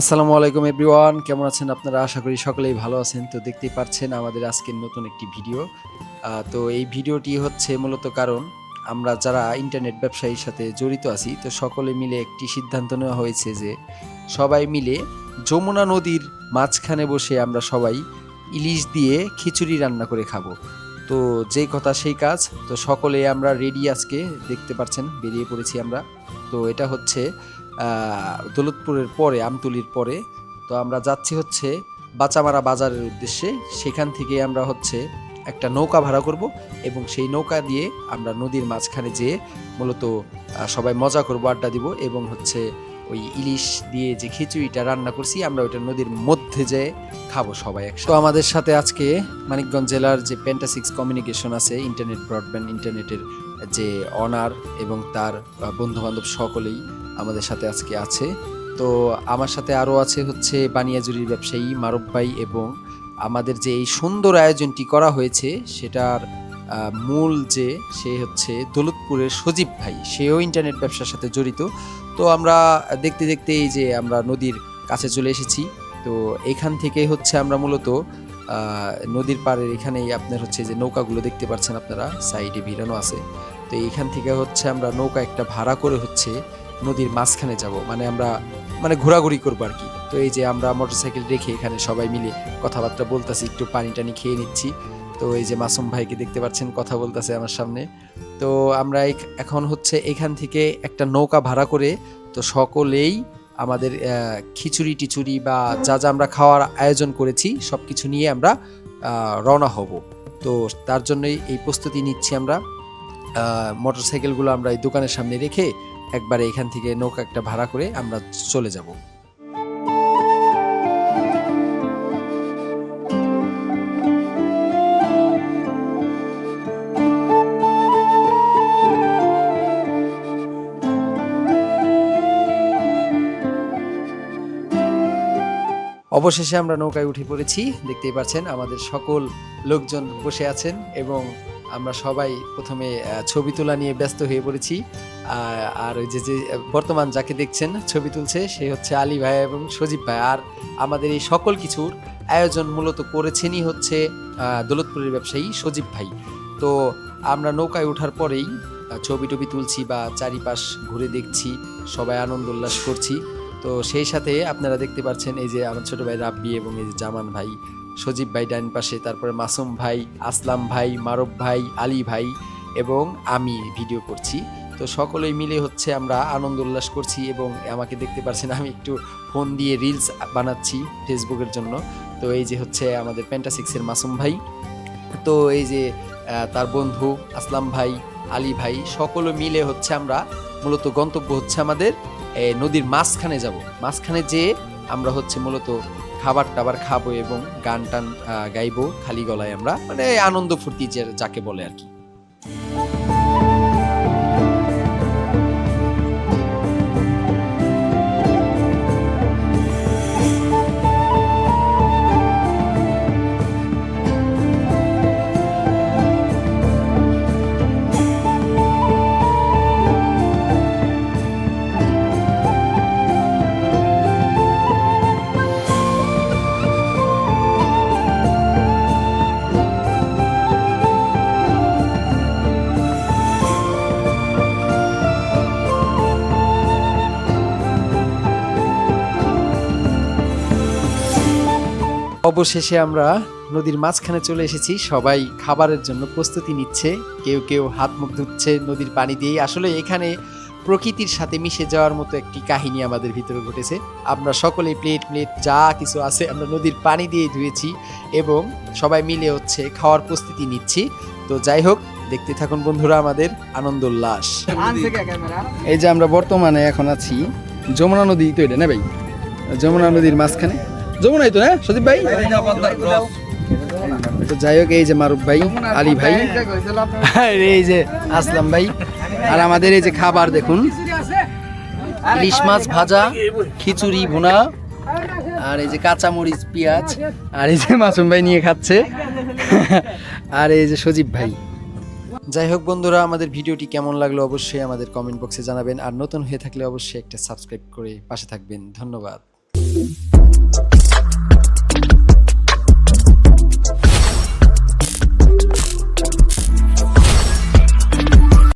আসসালামু আলাইকুম এভরিওয়ান, কেমন আছেন আপনারা? আশা করি সকলেই ভালো আছেন। তো দেখতেই পাচ্ছেন আমাদের আজকের নতুন একটি ভিডিও। তো এই ভিডিওটি হচ্ছে মূলত কারণ, আমরা যারা ইন্টারনেট ব্যবসায়ীর সাথে জড়িত আছি, তো সকলে মিলে একটি সিদ্ধান্ত নেওয়া হয়েছে যে, সবাই মিলে যমুনা নদীর মাঝখানে বসে আমরা সবাই ইলিশ দিয়ে খিচুড়ি রান্না করে খাব। তো যে কথা সেই কাজ, তো সকলে আমরা রেডি আজকে, দেখতে পাচ্ছেন, বেরিয়ে পড়েছি আমরা। তো এটা হচ্ছে দৌলতপুরের পরে, আমতলির পরে, তো আমরা যাচ্ছি হচ্ছে বাচামারা বাজারের উদ্দেশ্যে। সেখান থেকে আমরা হচ্ছে একটা নৌকা ভাড়া করব এবং সেই নৌকা দিয়ে আমরা নদীর মাঝখানে যেয়ে মূলত সবাই মজা করব, আড্ডা দিব এবং হচ্ছে ওই ইলিশ দিয়ে যে খিচুড়িটা রান্না করছি, আমরা ওইটা নদীর মধ্যে যেয়ে খাব সবাই একসাথে। তো আমাদের সাথে আজকে মানিকগঞ্জ জেলার যে পেন্টাসিক্স কমিউনিকেশন আছে ইন্টারনেট ব্রডব্যান্ড ইন্টারনেটের যে অনার এবং তার বন্ধু বান্ধব সকলেই আমাদের সাথে আজকে আছে। তো আমার সাথে আরও আছে হচ্ছে বানিয়াজুরির ব্যবসায়ী মারুফ ভাই এবং আমাদের যে এই সুন্দর আয়োজনটি করা হয়েছে, সেটার মূল যে, সে হচ্ছে দৌলতপুরের সজীব ভাই। সেও ইন্টারনেট ব্যবসার সাথে জড়িত। তো আমরা দেখতে দেখতে এই যে আমরা নদীর কাছে চলে এসেছি। তো এখান থেকে হচ্ছে আমরা মূলত নদীর পাড়ের এখানেই আপনার হচ্ছে যে নৌকাগুলো দেখতে পাচ্ছেন আপনারা। সাইডে ভিড়ানো আছে। তো এইখান থেকে হচ্ছে আমরা নৌকা একটা ভাড়া করে হচ্ছে নদীর মাঝখানে যাব মানে আমরা মানে ঘোরাঘুরি করব আর কি। তো এই যে আমরা মোটরসাইকেল রেখে এখানে সবাই মিলে কথাবার্তা বলতেছি, একটু পানি টানি খেয়ে নিচ্ছি। তো এই যে মাসুম ভাইকে দেখতে পাচ্ছেন, কথা বলতেছে আমার সামনে। তো আমরা এখ- এখন হচ্ছে এখান থেকে একটা নৌকা ভাড়া করে, তো সকলেই আমাদের খিচুড়ি টিচুড়ি বা যা যা আমরা খাওয়ার আয়োজন করেছি সব কিছু নিয়ে আমরা রওনা হব। তো তার জন্যই এই প্রস্তুতি নিচ্ছি আমরা। মোটর সাইকেলগুলো আমরা এই দোকানের সামনে রেখে একবারে এখান থেকে নৌকা একটা ভাড়া করে আমরা চলে যাব। অবশেষে আমরা নৌকায় উঠে পড়েছি। দেখতেই পাচ্ছেন আমাদের সকল লোকজন বসে আছেন এবং আমরা সবাই প্রথমে ছবি তোলা নিয়ে ব্যস্ত হয়ে পড়েছি। আর- ওই যে যে বর্তমান যাকে দেখছেন ছবি তুলছে, সে হচ্ছে আলী ভাই এবং সজীব ভাই। আর আমাদের এই সকল কিছুর আয়োজন মূলত করেছেনই হচ্ছে দৌলতপুরের ব্যবসায়ী সজীব ভাই। তো আমরা নৌকায় ওঠার পরেই ছবি টবি তুলছি বা চারিপাশ ঘুরে দেখছি, সবাই আনন্দ উল্লাস করছি। তো সেই সাথে আপনারা দেখতে পাচ্ছেন এই যে আমার ছোট ভাই রাব্বি এবং এই যে জামান ভাই, সজীব ভাই ডান পাশে, তারপরে মাসুম ভাই, আসলাম ভাই মারব ভাই, আলী ভাই এবং আমি ভিডিও করছি। তো সকলেই মিলে হচ্ছে আমরা আনন্দ উল্লাস করছি এবং আমাকে দেখতে পাচ্ছেন আমি একটু ফোন দিয়ে রিলস বানাচ্ছি ফেসবুকের জন্য। তো এই যে হচ্ছে আমাদের প্যান্টাসিক্সের মাসুম ভাই, তো এই যে তার বন্ধু আসলাম ভাই, আলী ভাই, সকলে মিলে হচ্ছে আমরা মূলত গন্তব্য হচ্ছে আমাদের নদীর মাঝখানে যাব। মাঝখানে যেয়ে আমরা হচ্ছে মূলত খাবার টাবার খাব এবং গান টান গাইবো খালি গলায় আমরা। মানে আনন্দ ফুর্তি যাকে বলে আর কি। অবশেষে আমরা নদীর মাঝখানে চলে এসেছি। সবাই খাবারের জন্য প্রস্তুতি নিচ্ছে। কেউ কেউ হাত মুখ ধুচ্ছে নদীর পানি দিয়ে আসলে এখানে প্রকৃতির সাথে মিশে যাওয়ার মতো একটি কাহিনী আমাদের ভিতরে ঘটেছে। আমরা সকলে প্লেট প্লেট যা কিছু আছে আমরা নদীর পানি দিয়ে ধুয়েছি এবং সবাই মিলে হচ্ছে খাওয়ার প্রস্তুতি নিচ্ছি। তো যাই হোক দেখতে থাকুন বন্ধুরা আমাদের আনন্দ উল্লাস। এই যে আমরা বর্তমানে এখন আছি যমুনা নদী তো এটা না ভাই? যমুনা নদীর মাঝখানে। যমুনাই তো, না? সদীপ ভাই? তো যাই হোক, এই যে মারুফ ভাই, আলী ভাই এই যে আসলাম ভাই, আর আমাদের এই যে খাবার দেখুন। ইলিশ মাছ ভাজা, খিচুড়ি ভুনা, আর এই যে কাঁচা মরিচ পেঁয়াজ, আর এই যে মাসুম ভাই নিয়ে খাচ্ছে, আর এই যে সজীব ভাই। যাই হোক বন্ধুরা, আমাদের ভিডিওটি কেমন লাগল অবশ্যই আমাদের কমেন্ট বক্সে জানাবেন, আর নতুন হয়ে থাকলে অবশ্যই একটা সাবস্ক্রাইব করে পাশে থাকবেন। ধন্যবাদ।